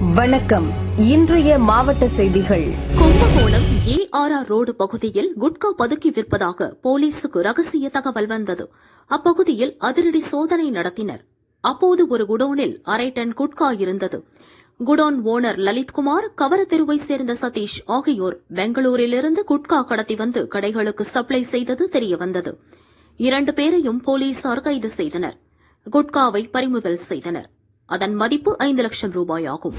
வணக்கம். இன்றைய மாவட்ட செய்திகள். கும்பகோணம் ஏஆர்ஆர் ரோடு பகுதியில் குட்கா பதுக்கி விற்பதாக போலீசுக்கு ரகசிய தகவல் வந்தது. அப்பகுதியில் அதிரடி சோதனை நடத்தினர். அப்போது ஒரு குடோனில் அரை டன் குட்கா இருந்தது. குடோன் ஓனர் லலித்குமார் கவரத்தெருவை சேர்ந்த சதீஷ் ஆகியோர் பெங்களூரிலிருந்து குட்கா கடத்தி வந்து கடைகளுக்கு சப்ளை செய்தது தெரியவந்தது. இரண்டு பேரையும் போலீசார் கைது செய்தனர். குட்காவை பறிமுதல் செய்தனர். அதன் மதிப்பு ஐந்து லட்சம் ரூபாய் ஆகும்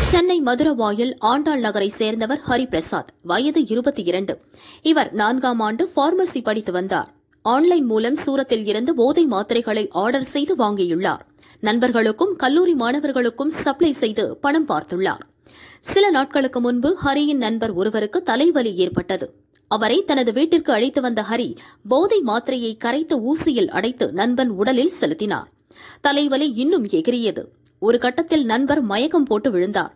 சென்னை மதுரவாயில் ஆண்டாள் நகரை சேர்ந்தவர் ஹரிபிரசாத் வயது இருபத்தி இரண்டு. இவர் நான்காம் ஆண்டு பார்மசி படித்து வந்தார். ஆன்லைன் மூலம் சூரத்தில் இருந்து போதை மாத்திரைகளை ஆர்டர் செய்து வாங்கியுள்ளார். நண்பர்களுக்கும் கல்லூரி மாணவர்களுக்கும் சப்ளை செய்து பணம் பார்த்துள்ளார். சில நாட்களுக்கு முன்பு ஹரியின் நண்பர் ஒருவருக்கு தலைவலி ஏற்பட்டது. அவரை தனது வீட்டிற்கு அழைத்து வந்த ஹரி போதை மாத்திரையை கரைத்து ஊசியில் அடைத்து நண்பன் உடலில் செலுத்தினார். தலைவலி இன்னும் எகிரியது. ஒரு கட்டத்தில் நண்பர் மயக்கம் போட்டு விழுந்தார்.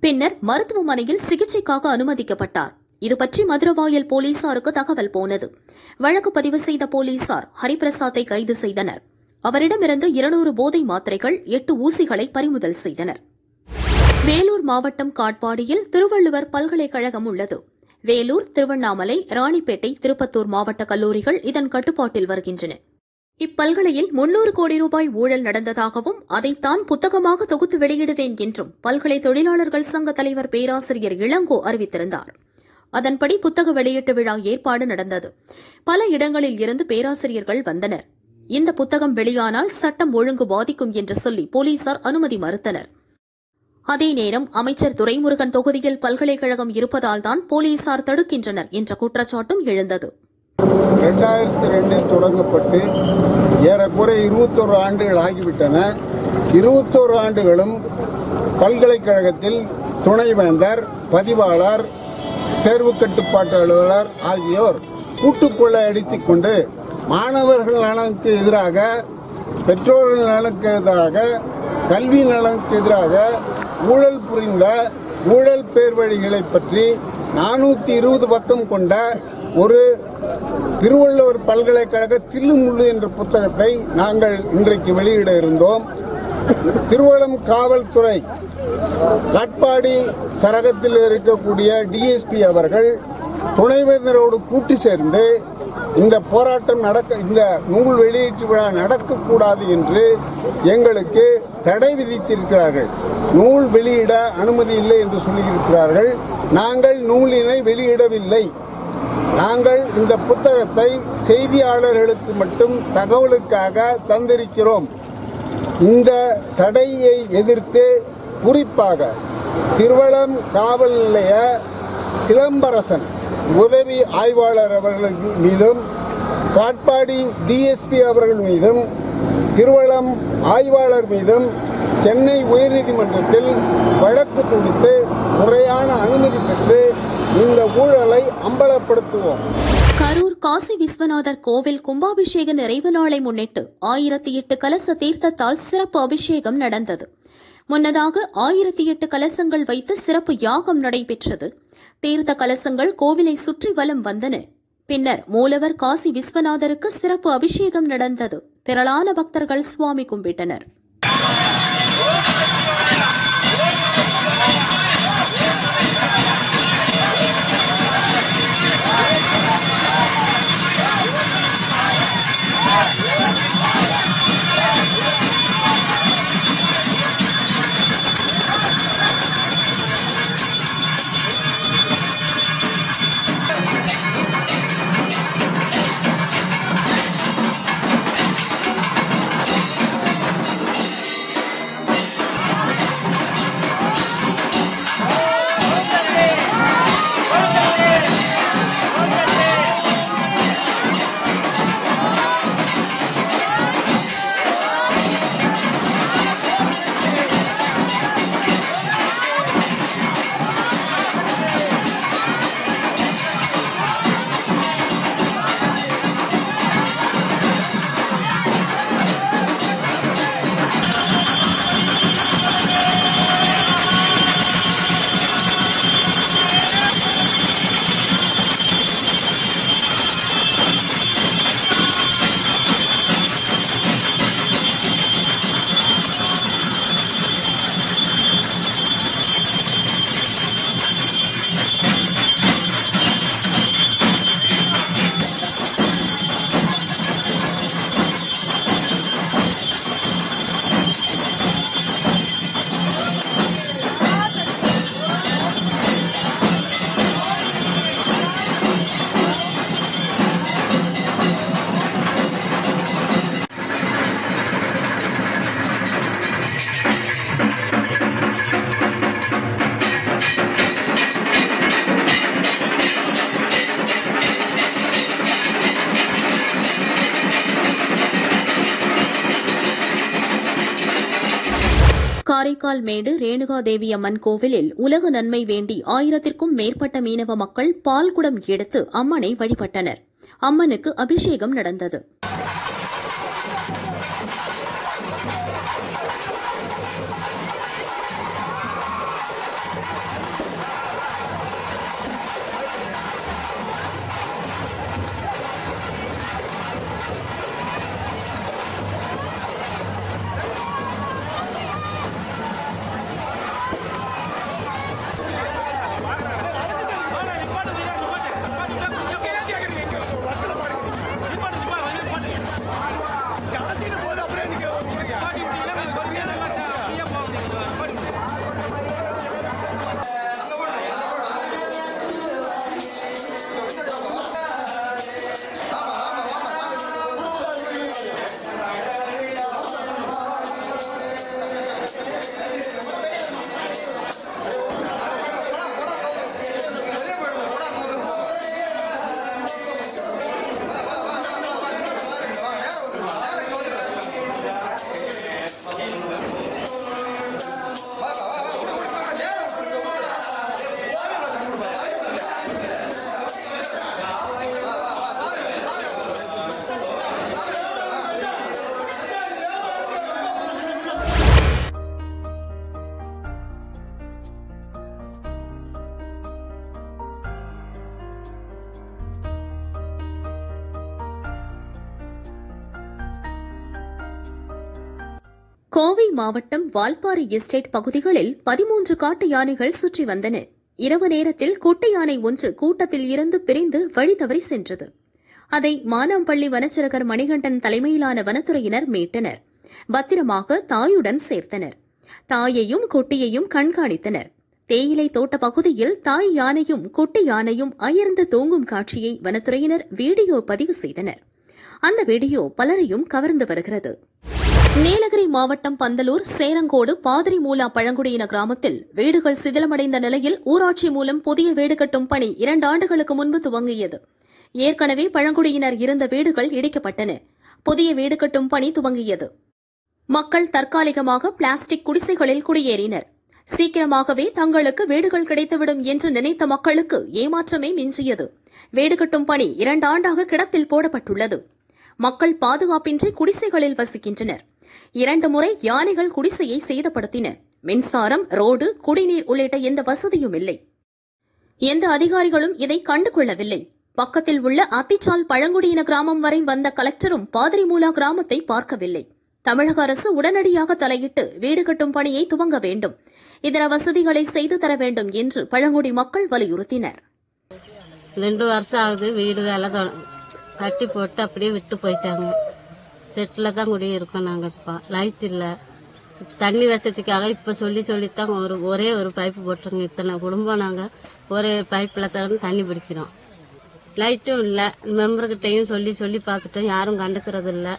பின்னர் மருத்துவமனையில் சிகிச்சைக்காக அனுமதிக்கப்பட்டார். இது பற்றி மதுரவாயல் போலீசாருக்கு தகவல் போனது. வழக்கு பதிவு செய்த போலீசார் ஹரிபிரசாத்தை கைது செய்தனர். அவரிடமிருந்து இருநூறு போதை மாத்திரைகள் எட்டு ஊசிகளை பறிமுதல் செய்தனர். வேலூர் மாவட்டம் காட்பாடியில் திருவள்ளுவர் பல்கலைக்கழகம் உள்ளது. வேலூர் திருவண்ணாமலை ராணிப்பேட்டை திருப்பத்தூர் மாவட்ட கல்லூரிகள் இதன் கட்டுப்பாட்டில் வருகின்றன. இப்பல்கலையில் முன்னூறு கோடி ரூபாய் ஊழல் நடந்ததாகவும் அதைத்தான் புத்தகமாக தொகுத்து வெளியிடுவேன் என்றும் பல்கலை தொழிலாளர்கள் சங்க தலைவர் பேராசிரியர் இளங்கோ அறிவித்திருந்தார். அதன்படி புத்தக வெளியீட்டு விழா ஏற்பாடு நடந்தது. பல இடங்களில் இருந்து பேராசிரியர்கள் வந்தனர். இந்த புத்தகம் வெளியானால் சட்டம் ஒழுங்கு பாதிக்கும் என்று சொல்லி போலீசார் அனுமதி மறுத்தனர். அதே நேரம் அமைச்சர் துரைமுருகன் தொகுதியில் பல்கலைக்கழகம் இருப்பதால்தான் போலீசார் தடுக்கின்றனர் என்ற குற்றச்சாட்டும் எழுந்தது. ரெண்டாயிரத்தி ரெண்டில் தொடங்கப்பட்டு ஏறக்குறைய இருபத்தோரு ஆண்டுகள் ஆகிவிட்டன. இருபத்தோரு ஆண்டுகளும் பல்கலைக்கழகத்தில் துணைவேந்தர் பதிவாளர் தேர்வு கட்டுப்பாட்டு அலுவலர் ஆகியோர் கூட்டுக்கொள்ளை அடித்துக் கொண்டு மாணவர்கள் நலனுக்கு எதிராக பெற்றோர்கள் நலனுக்கு எதிராக கல்வி நலனுக்கு எதிராக ஊழல் புரிந்த ஊழல் பேர்வழிகளை பற்றி நானூத்தி இருபது பக்கம் கொண்ட ஒரு திருவள்ளுவர் பல்கலைக்கழக தில்லுமுள்ளு என்ற புத்தகத்தை நாங்கள் இன்றைக்கு வெளியிட இருந்தோம். திருவள்ளம் காவல்துறை காட்பாடி சரகத்தில் இருக்கக்கூடிய டிஎஸ்பி அவர்கள் துணைவேந்தரோடு கூட்டு சேர்ந்து இந்த போராட்டம் நடக்க இந்த நூல் வெளியீட்டு விழா நடக்கக்கூடாது என்று எங்களுக்கு தடை விதித்திருக்கிறார்கள். நூல் வெளியிட அனுமதி இல்லை என்று சொல்லியிருக்கிறார்கள். நாங்கள் நூலினை வெளியிடவில்லை. நாங்கள் இந்த புத்தகத்தை செய்தியாளர்களுக்கு மட்டும் தகவலுக்காக தந்திருக்கிறோம். இந்த தடையை எதிர்த்து குறிப்பாக திருவளம் காவல் நிலைய சிலம்பரசன் உதவி ஆய்வாளர் அவர்கள் மீதும் காட்பாடி டிஎஸ்பி அவர்கள் மீதும் திருவளம் ஆய்வாளர் மீதும் சென்னை உயர்நீதிமன்றத்தில் வழக்கு தொடுத்து முறையான அனுமதி பெற்று இந்த ஊழலை அம்பலப்படுத்துவோம். கரூர் காசி விஸ்வநாதர் கோவில் கும்பாபிஷேக நிறைவு நாளை முன்னிட்டு ஆயிரத்தி எட்டு கலச தீர்த்தத்தால் சிறப்பு அபிஷேகம் நடந்தது. முன்னதாக ஆயிரத்தி எட்டு கலசங்கள் வைத்து சிறப்பு யாகம் நடைபெற்றது. தீர்த்த கலசங்கள் கோவிலை சுற்றி வலம் வந்தன. பின்னர் மூலவர் காசி விஸ்வநாதருக்கு சிறப்பு அபிஷேகம் நடந்தது. திரளான பக்தர்கள் சுவாமி கும்பிட்டனர். வாய்க்கால்மேடு ரேணுகாதேவி அம்மன் கோவிலில் உலக நன்மை வேண்டி ஆயிரத்திற்கும் மேற்பட்ட மீனவ மக்கள் பால்குடம் எடுத்து அம்மனை வழிபட்டனர். அம்மனுக்கு அபிஷேகம் நடந்தது. மாவட்டம் வால்பாறை எஸ்டேட் பகுதிகளில் பதிமூன்று காட்டு யானைகள் சுற்றி வந்தன. இரவு நேரத்தில் குட்டை யானை ஒன்று கூட்டத்தில் இருந்து பிரிந்து வழி தவறி சென்றது. அதை மானாம்பள்ளி வனச்சரகர் மணிகண்டன் தலைமையிலான வனத்துறையினர் மீட்டனர். பத்திரமாக தாயுடன் சேர்த்தனர். தாயையும் குட்டியையும் கண்காணித்தனர். தேயிலை தோட்ட பகுதியில் தாய் யானையும் குட்டி யானையும் அயர்ந்து தூங்கும் காட்சியை வனத்துறையினர் வீடியோ பதிவு செய்தனர். அந்த வீடியோ பலரையும் கவர்ந்து வருகிறது. நீலகிரி மாவட்டம் பந்தலூர் சேரங்கோடு பாதிரிமூலா பழங்குடியின கிராமத்தில் வீடுகள் சிதிலமடைந்த நிலையில் ஊராட்சி மூலம் புதிய வீடு கட்டும் பணி இரண்டு ஆண்டுகளுக்கு முன்பு துவங்கியது. ஏற்கனவே பழங்குடியினர் இருந்த வீடுகள் இடிக்கப்பட்டன. புதிய வீடு கட்டும் பணி துவங்கியது. மக்கள் தற்காலிகமாக பிளாஸ்டிக் குடிசைகளில் குடியேறினர். சீக்கிரமாகவே தங்களுக்கு வீடுகள் கிடைத்துவிடும் என்று நினைத்த மக்களுக்கு ஏமாற்றமே மிஞ்சியது. வீடு கட்டும் பணி இரண்டு ஆண்டாக கிடப்பில் போடப்பட்டுள்ளது. மக்கள் பாதுகாப்பின்றி குடிசைகளில் வசிக்கின்றனர். இரண்டு முறை யானைகள் குடிசையை சேதப்படுத்தின. மின்சாரம் ரோடு குடிநீர் உள்ளிட்ட எந்த வசதியும் இல்லை. எந்த அதிகாரிகளும் இதை கண்டுகொள்ளவில்லை. பக்கத்தில் உள்ள அத்திச்சால் பழங்குடியின கிராமம் வரை வந்த கலெக்டரும் பாதிரிமூலா கிராமத்தை பார்க்கவில்லை. தமிழக அரசு உடனடியாக தலையிட்டு வீடு கட்டும் பணியை துவங்க வேண்டும். இதர வசதிகளை செய்து தர வேண்டும் என்று பழங்குடி மக்கள் வலியுறுத்தினர். ரெண்டு வருஷம் ஆகுது வீடு வேலை கட்டி போட்டு அப்படியே விட்டு போயிட்டாங்க. செட்டில் தான் குடியிருக்கோம் நாங்கள் இப்போ. லைட் இல்லை. தண்ணி வசதிக்காக இப்போ சொல்லி சொல்லித்தான் ஒரு ஒரே ஒரு பைப்பு போட்டிருக்கோம் இத்தனை குடும்பம் நாங்கள் ஒரே பைப்பில் திறந்து தண்ணி பிடிக்கிறோம். லைட்டும் இல்லை. மெம்பர்கிட்டையும் சொல்லி சொல்லி பார்த்துட்டோம். யாரும் கண்டுக்கிறது இல்லை.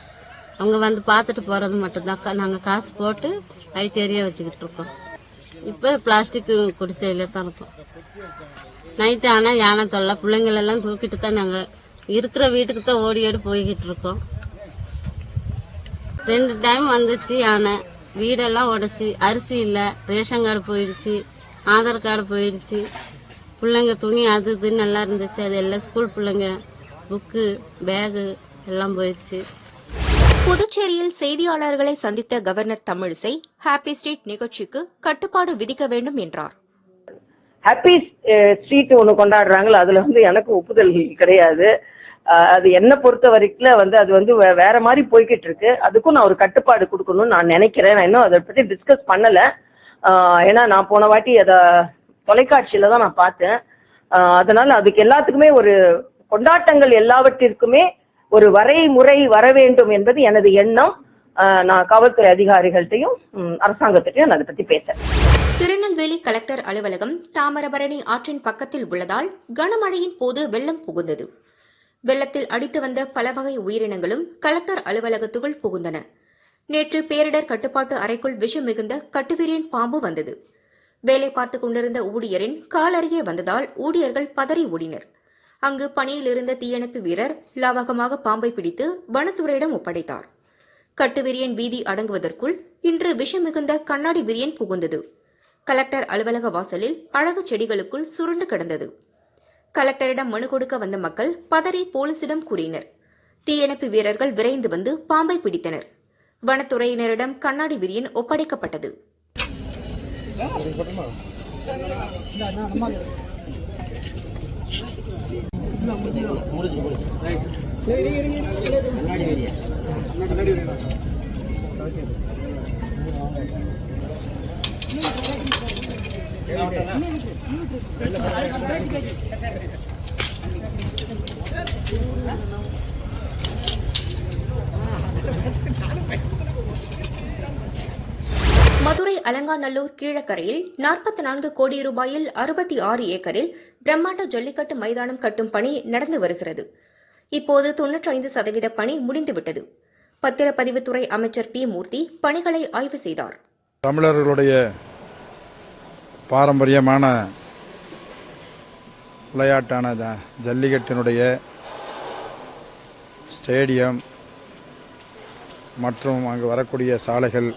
அவங்க வந்து பார்த்துட்டு போகிறது மட்டும்தான். நாங்கள் காசு போட்டு லைட் எரிய வச்சுக்கிட்டு இருக்கோம். இப்போ பிளாஸ்டிக் குடிசையில் தான் இருக்கும். நைட்டு ஆனால் யானை தொல்லை. பிள்ளைங்களெல்லாம் தூக்கிட்டு தான் நாங்கள் இருக்கிற வீட்டுக்கு தான் ஓடி ஓடி போய்கிட்டு இருக்கோம். ரெண்டு டைம் வந்துச்சு யானை. வீடெல்லாம் உடச்சி அரிசி இல்லை ரேஷன் கார்டு போயிடுச்சு ஆதார் கார்டு போயிடுச்சு பிள்ளைங்க துணி அது இதுன்னு நல்லா இருந்துச்சு. அது எல்லாம் ஸ்கூல் பிள்ளைங்க புக்கு பேகு எல்லாம் போயிடுச்சு புதுச்சேரியில் செய்தியாளர்களை சந்தித்த கவர்னர் தமிழிசை ஹாப்பி ஸ்ட்ரீட் நிகழ்ச்சிக்கு கட்டுப்பாடு விதிக்க வேண்டும் என்றார். ஹாப்பி ஸ்ட்ரீட் ஒண்ணு கொண்டாடுறாங்கல்ல அதுல வந்து எனக்கு ஒப்புதல் கிடையாது. அது என்ன பொறுத்த வரைக்கும் வந்து அது வந்து வேற மாதிரி போய்கிட்டு இருக்கு அதுக்கும் நான் ஒரு கட்டுப்பாடு கொடுக்கணும்னு நான் நினைக்கிறேன். நான் இன்னும் அதை பத்தி டிஸ்கஸ் பண்ணல. ஏன்னா நான் போன வாட்டி அத தொலைக்காட்சியில தான் நான் பார்த்தேன். அதனால அதுக்கு எல்லாத்துக்குமே ஒரு கொண்டாட்டங்கள் எல்லாவற்றிற்குமே ஒரு வரைமுறை வர வேண்டும் என்பது எனது எண்ணம். நான் காவல்துறை அதிகாரிகள்ட்டையும் அரசாங்கத்திட்டையும் நான் அதை பத்தி பேசுறேன் திருநெல்வேலி கலெக்டர் அலுவலகம் தாமிரபரணி ஆற்றின் பக்கத்தில் உள்ளதால் கனமழையின் போது வெள்ளம் புகுந்தது. வெள்ளத்தில் அடித்து வந்த பல வகை உயிரினங்களும் கலெக்டர் அலுவலகத்துக்குள் புகுந்தன. நேற்று பேரிடர் கட்டுப்பாட்டு அறைக்குள் விஷம் மிகுந்த கட்டுவிரியன் பாம்பு வந்தது. வேலை பார்த்துக் கொண்டிருந்த ஊழியரின் காலருகே வந்ததால் ஊழியர்கள் பதறி ஓடினர். அங்கு பணியில் இருந்த தீயணைப்பு வீரர் லாவகமாக பாம்பை பிடித்து வனத்துறையிடம் ஒப்படைத்தார். கட்டுவிரியன் வீதி அடங்குவதற்குள் இன்று விஷம் மிகுந்த கண்ணாடி விரியன் புகுந்தது. கலெக்டர் அலுவலக வாசலில் அழகு செடிகளுக்குள் சுருண்டு கிடந்தது. கலெக்டரிடம் மனு கொடுக்க வந்த மக்கள் பதறி போலீசிடம் கூறினர். தீயணைப்பு வீரர்கள் விரைந்து வந்து பாம்பை பிடித்தனர். வனத்துறையினரிடம் கண்ணாடி விரியன் ஒப்படைக்கப்பட்டது. மதுரை அலங்காநல்லூர் கீழக்கரையில் நாற்பத்தி நான்கு கோடி ரூபாயில் அறுபத்தி ஆறு ஏக்கரில் பிரம்மாண்ட ஜல்லிக்கட்டு மைதானம் கட்டும் பணி நடந்து வருகிறது. இப்போது தொன்னூற்றி ஐந்து சதவீத பணி முடிந்துவிட்டது. பத்திரப்பதிவுத்துறை அமைச்சர் பி மூர்த்தி பணிகளை ஆய்வு செய்தார். தமிழர்களுடைய பாரம்பரியமான விளையாட்டான ஜல்லிக்கட்டினுடைய ஸ்டேடியம் மற்றும் அங்கு வரக்கூடிய சாலைகள்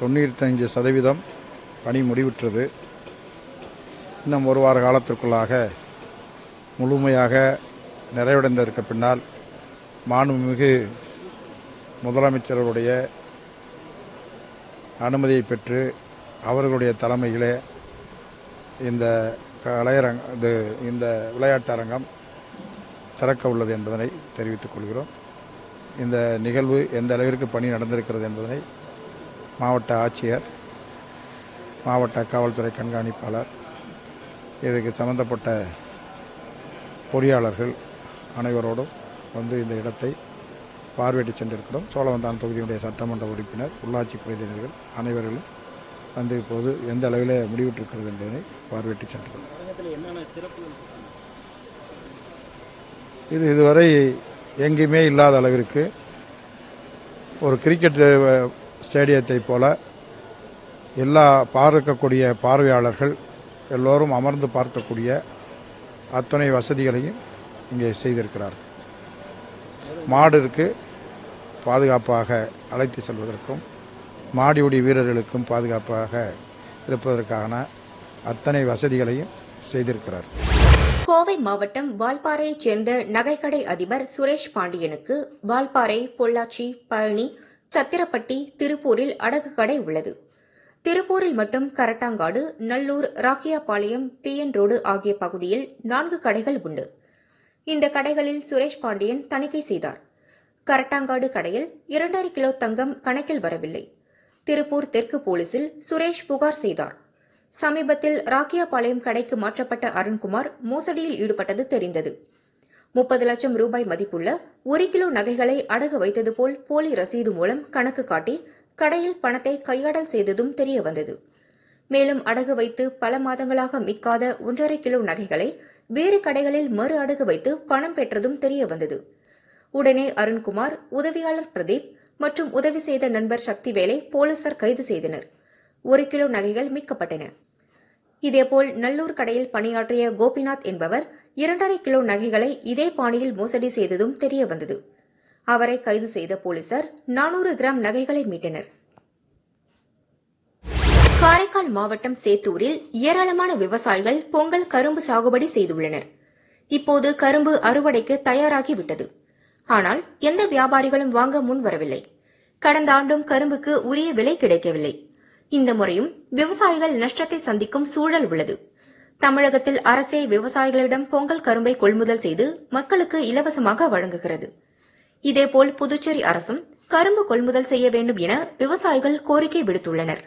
தொண்ணூற்றஞ்சு சதவீதம் பணி முடிவுற்றது. இன்னும் ஒரு வார காலத்திற்குள்ளாக முழுமையாக நிறைவடைந்ததற்கு பின்னால் மாண்புமிகு முதலமைச்சர்களுடைய அனுமதியை பெற்று அவர்களுடைய தலைமையிலே இந்த கலையரங் இது இந்த விளையாட்டு அரங்கம் திறக்க உள்ளது என்பதனை தெரிவித்துக் கொள்கிறோம். இந்த நிகழ்வு எந்த அளவிற்கு பணி நடந்திருக்கிறது என்பதனை மாவட்ட ஆட்சியர் மாவட்ட காவல்துறை கண்காணிப்பாளர் இதுக்கு சம்பந்தப்பட்ட பொறியாளர்கள் அனைவரோடும் வந்து இந்த இடத்தை பார்வையிட்டு சென்றிருக்கிறோம். சோழவந்தான் தொகுதியுடைய சட்டமன்ற உறுப்பினர் உள்ளாட்சி பிரதிநிதிகள் அனைவர்களும் வந்து இப்போது எந்த அளவில் முடிவிட்டிருக்கிறது என்பதனை பார்வையிட்டு சென்றிருக்கிறோம் இது இதுவரை எங்கேயுமே இல்லாத அளவிற்கு ஒரு கிரிக்கெட் ஸ்டேடியத்தை போல எல்லா பார்க்கக்கூடிய பார்வையாளர்கள் எல்லோரும் அமர்ந்து பார்க்கக்கூடிய அத்தனை வசதிகளையும் இங்கே செய்திருக்கிறார்கள். மாடிற்கு பாதுகாப்பாக அழைத்து செல்வதற்கும் மாடியுடி வீரர்களுக்கும் பாதுகாப்பாக இருப்பதற்கான அத்தனை வசதிகளையும் செய்திருக்கிறார். கோவை மாவட்டம் வால்பாறையைச் சேர்ந்த நகைக்கடை அதிபர் சுரேஷ் பாண்டியனுக்கு வால்பாறை பொள்ளாச்சி பழனி சத்திரப்பட்டி திருப்பூரில் அடகு கடை உள்ளது. திருப்பூரில் மட்டும் Karattangadu Nallur Rakkiyapalayam P N road ஆகிய பகுதியில் நான்கு கடைகள் உண்டு. இந்த கடைகளில் சுரேஷ் பாண்டியன் தணிக்கை செய்தார். கரட்டாங்காடு கடையில் இரண்டரை கிலோ தங்கம் கணக்கில் வரவில்லை. திருப்பூர் தெற்கு போலீசில் சுரேஷ் புகார் செய்தார். சமீபத்தில் ராக்கியாபாளையம் கடைக்கு மாற்றப்பட்ட அருண்குமார் மோசடியில் ஈடுபட்டது தெரிந்தது. முப்பது லட்சம் ரூபாய் மதிப்புள்ள ஒரு கிலோ நகைகளை அடகு வைத்தது போல் போலி ரசீது மூலம் கணக்கு காட்டி கடையில் பணத்தை கையாடல் செய்ததும் தெரியவந்தது மேலும் அடகு வைத்து பல மாதங்களாக மிக்காத ஒன்றரை கிலோ நகைகளை வேறு கடைகளில் மறு அடகு வைத்து பணம் பெற்றதும் தெரியவந்தது உடனே அருண்குமார் உதவியாளர் பிரதீப் மற்றும் உதவி செய்த நண்பர் சக்திவேலை போலீசார் கைது செய்தனர். ஒரு கிலோ நகைகள் மீட்கப்பட்டன. இதேபோல் நல்லூர் கடையில் பணியாற்றிய கோபிநாத் என்பவர் இரண்டரை கிலோ நகைகளை இதே பாணியில் மோசடி செய்ததும் தெரிய வந்தது. அவரை கைது செய்த போலீசார் நானூறு கிராம் நகைகளை மீட்டனர். காரைக்கால் மாவட்டம் சேத்தூரில் ஏராளமான விவசாயிகள் பொங்கல் கரும்பு சாகுபடி செய்துள்ளனர். இப்போது கரும்பு அறுவடைக்கு தயாராகிவிட்டது. ஆனால் எந்த வியாபாரிகளும் வாங்க முன் வரவில்லை. கடந்த ஆண்டும் கரும்புக்கு உரிய விலை கிடைக்கவில்லை. இந்த முறையும் விவசாயிகள் நஷ்டத்தை சந்திக்கும் சூழல் உள்ளது. தமிழகத்தில் அரசே விவசாயிகளிடம் பொங்கல் கரும்பை கொள்முதல் செய்து மக்களுக்கு இலவசமாக வழங்குகிறது. இதேபோல் புதுச்சேரி அரசும் கரும்பு கொள்முதல் செய்ய வேண்டும் என விவசாயிகள் கோரிக்கை விடுத்துள்ளனர்.